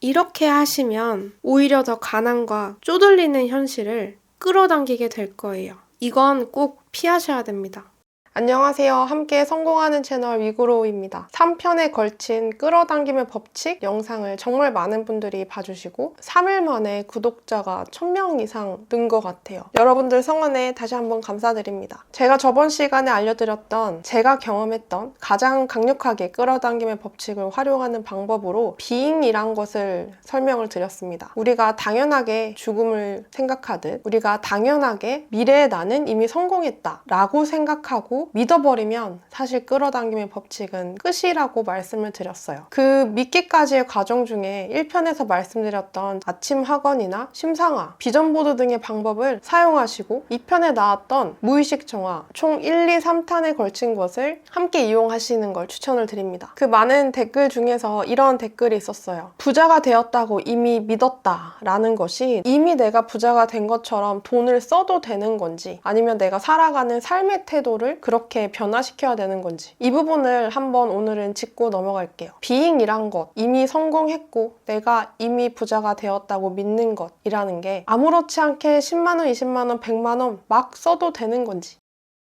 이렇게 하시면 오히려 더 가난과 쪼들리는 현실을 끌어당기게 될 거예요. 이건 꼭 피하셔야 됩니다. 안녕하세요. 함께 성공하는 채널 위구로우입니다. 3편에 걸친 끌어당김의 법칙 영상을 정말 많은 분들이 봐주시고 3일 만에 구독자가 1000명 이상 는 것 같아요. 여러분들 성원에 다시 한번 감사드립니다. 제가 저번 시간에 알려드렸던 제가 경험했던 가장 강력하게 끌어당김의 법칙을 활용하는 방법으로 비잉이란 것을 설명을 드렸습니다. 우리가 당연하게 죽음을 생각하듯 우리가 당연하게 미래의 나는 이미 성공했다 라고 생각하고 믿어버리면 사실 끌어당김의 법칙은 끝이라고 말씀을 드렸어요. 그 믿기까지의 과정 중에 1편에서 말씀드렸던 아침 학원이나 심상화, 비전보드 등의 방법을 사용하시고 2편에 나왔던 무의식 정화 총 1, 2, 3탄에 걸친 것을 함께 이용하시는 걸 추천을 드립니다. 그 많은 댓글 중에서 이런 댓글이 있었어요. 부자가 되었다고 이미 믿었다 라는 것이 이미 내가 부자가 된 것처럼 돈을 써도 되는 건지 아니면 내가 살아가는 삶의 태도를 그렇게 변화시켜야 되는 건지 이 부분을 한번 오늘은 짚고 넘어갈게요. 비잉이란 것, 이미 성공했고 내가 이미 부자가 되었다고 믿는 것이라는 게 아무렇지 않게 10만 원, 20만 원, 100만 원 막 써도 되는 건지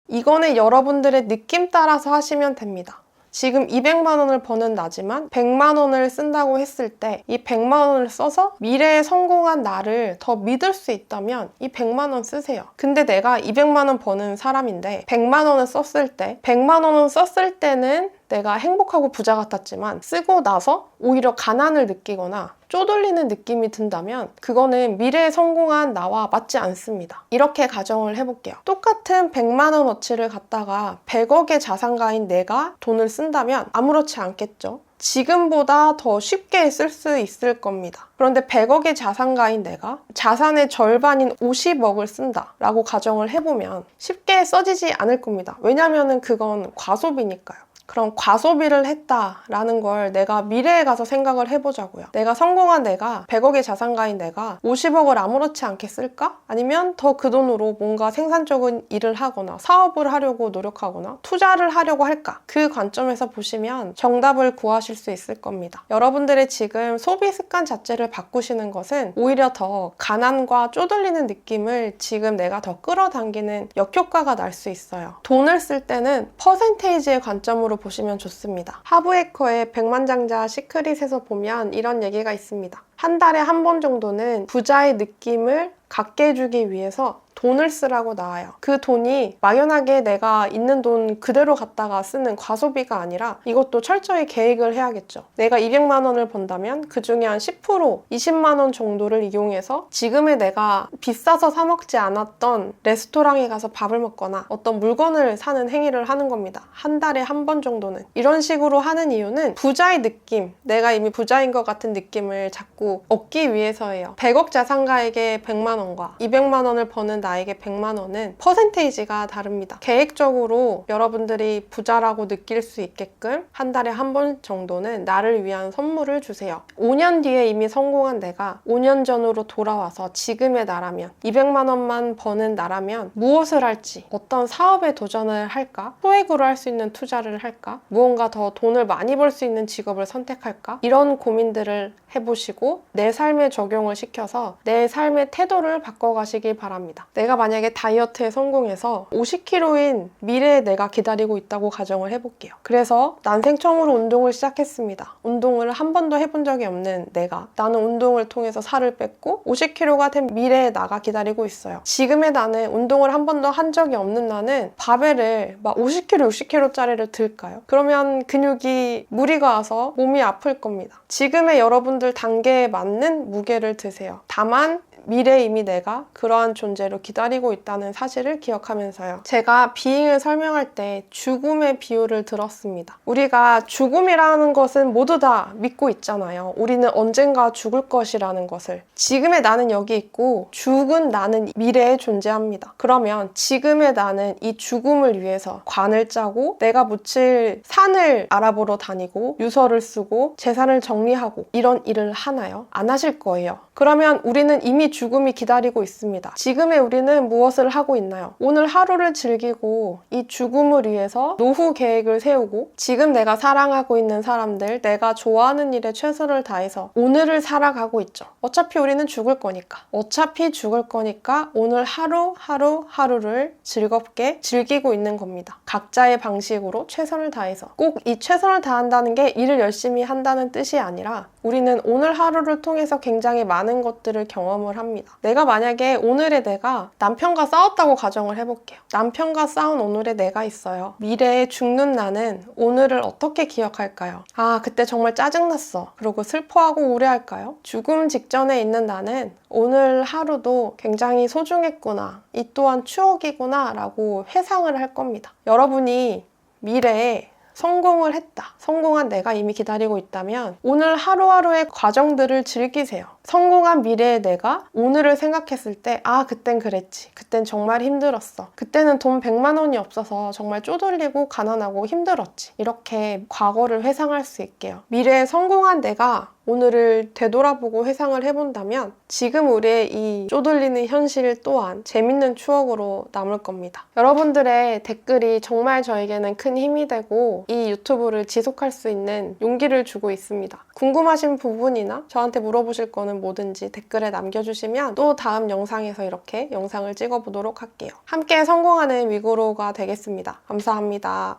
이거는 여러분들의 느낌 따라서 하시면 됩니다. 지금 200만 원을 버는 나지만 100만 원을 쓴다고 했을 때 이 100만 원을 써서 미래에 성공한 나를 더 믿을 수 있다면 이 100만 원 쓰세요. 근데 내가 200만 원 버는 사람인데 100만 원을 썼을 때 100만 원을 썼을 때는 내가 행복하고 부자 같았지만 쓰고 나서 오히려 가난을 느끼거나 쪼들리는 느낌이 든다면 그거는 미래에 성공한 나와 맞지 않습니다. 이렇게 가정을 해볼게요. 똑같은 100만 원어치를 갖다가 100억의 자산가인 내가 돈을 쓴다면 아무렇지 않겠죠. 지금보다 더 쉽게 쓸 수 있을 겁니다. 그런데 100억의 자산가인 내가 자산의 절반인 50억을 쓴다 라고 가정을 해보면 쉽게 써지지 않을 겁니다. 왜냐하면 그건 과소비니까요. 그럼 과소비를 했다라는 걸 내가 미래에 가서 생각을 해보자고요. 내가 성공한 내가 100억의 자산가인 내가 50억을 아무렇지 않게 쓸까? 아니면 더 그 돈으로 뭔가 생산적인 일을 하거나 사업을 하려고 노력하거나 투자를 하려고 할까? 그 관점에서 보시면 정답을 구하실 수 있을 겁니다. 여러분들의 지금 소비 습관 자체를 바꾸시는 것은 오히려 더 가난과 쪼들리는 느낌을 지금 내가 더 끌어당기는 역효과가 날 수 있어요. 돈을 쓸 때는 퍼센테이지의 관점으로 보시면 좋습니다. 하브에커의 백만장자 시크릿에서 보면 이런 얘기가 있습니다. 한 달에 한 번 정도는 부자의 느낌을 갖게 해주기 위해서 돈을 쓰라고 나와요. 그 돈이 막연하게 내가 있는 돈 그대로 갖다가 쓰는 과소비가 아니라 이것도 철저히 계획을 해야겠죠. 내가 200만 원을 번다면 그 중에 한 10% 20만 원 정도를 이용해서 지금의 내가 비싸서 사 먹지 않았던 레스토랑에 가서 밥을 먹거나 어떤 물건을 사는 행위를 하는 겁니다. 한 달에 한 번 정도는. 이런 식으로 하는 이유는 부자의 느낌, 내가 이미 부자인 것 같은 느낌을 자꾸 얻기 위해서예요. 100억 자산가에게 100만 원과 200만 원을 버는 나 에게 100만 원은 퍼센테이지가 다릅니다. 계획적으로 여러분들이 부자라고 느낄 수 있게끔 한 달에 한 번 정도는 나를 위한 선물을 주세요. 5년 뒤에 이미 성공한 내가 5년 전으로 돌아와서 지금의 나라면 200만 원만 버는 나라면 무엇을 할지 어떤 사업에 도전을 할까? 소액으로 할 수 있는 투자를 할까? 무언가 더 돈을 많이 벌 수 있는 직업을 선택할까? 이런 고민들을 해보시고 내 삶에 적용을 시켜서 내 삶의 태도를 바꿔가시길 바랍니다. 내가 만약에 다이어트에 성공해서 50kg인 미래의 내가 기다리고 있다고 가정을 해볼게요. 그래서 난생 처음으로 운동을 시작했습니다. 운동을 한 번도 해본 적이 없는 내가 나는 운동을 통해서 살을 뺐고 50kg가 된 미래의 나가 기다리고 있어요. 지금의 나는 운동을 한 번도 한 적이 없는 나는 바벨을 막 50kg, 60kg짜리를 들까요? 그러면 근육이 무리가 와서 몸이 아플 겁니다. 지금의 여러분들 단계에 맞는 무게를 드세요. 다만 미래에 이미 내가 그러한 존재로 기다리고 있다는 사실을 기억하면서요. 제가 비잉을 설명할 때 죽음의 비유를 들었습니다. 우리가 죽음이라는 것은 모두 다 믿고 있잖아요. 우리는 언젠가 죽을 것이라는 것을. 지금의 나는 여기 있고 죽은 나는 미래에 존재합니다. 그러면 지금의 나는 이 죽음을 위해서 관을 짜고 내가 묻힐 산을 알아보러 다니고 유서를 쓰고 재산을 정리하고 이런 일을 하나요? 안 하실 거예요. 그러면 우리는 이미 죽음이 기다리고 있습니다. 지금의 우리는 무엇을 하고 있나요? 오늘 하루를 즐기고 이 죽음을 위해서 노후 계획을 세우고 지금 내가 사랑하고 있는 사람들, 내가 좋아하는 일에 최선을 다해서 오늘을 살아가고 있죠. 어차피 우리는 죽을 거니까. 어차피 죽을 거니까 오늘 하루, 하루, 하루를 즐겁게 즐기고 있는 겁니다. 각자의 방식으로 최선을 다해서. 꼭 이 최선을 다한다는 게 일을 열심히 한다는 뜻이 아니라 우리는 오늘 하루를 통해서 굉장히 많은 것들을 경험을 합니다. 내가 만약에 오늘의 내가 남편과 싸웠다고 가정을 해볼게요. 남편과 싸운 오늘의 내가 있어요. 미래에 죽는 나는 오늘을 어떻게 기억할까요? 아, 그때 정말 짜증났어. 그리고 슬퍼하고 우려할까요? 죽음 직전에 있는 나는 오늘 하루도 굉장히 소중했구나. 이 또한 추억이구나. 라고 회상을 할 겁니다. 여러분이 미래에 성공을 했다. 성공한 내가 이미 기다리고 있다면 오늘 하루하루의 과정들을 즐기세요. 성공한 미래의 내가 오늘을 생각했을 때, 아, 그땐 그랬지. 그땐 정말 힘들었어. 그때는 돈 100만 원이 없어서 정말 쪼들리고 가난하고 힘들었지. 이렇게 과거를 회상할 수 있게요. 미래에 성공한 내가 오늘을 되돌아보고 회상을 해본다면 지금 우리의 이 쪼들리는 현실 또한 재밌는 추억으로 남을 겁니다. 여러분들의 댓글이 정말 저에게는 큰 힘이 되고 이 유튜브를 지속할 수 있는 용기를 주고 있습니다. 궁금하신 부분이나 저한테 물어보실 거는 뭐든지 댓글에 남겨주시면 또 다음 영상에서 이렇게 영상을 찍어보도록 할게요. 함께 성공하는 위구로가 되겠습니다. 감사합니다.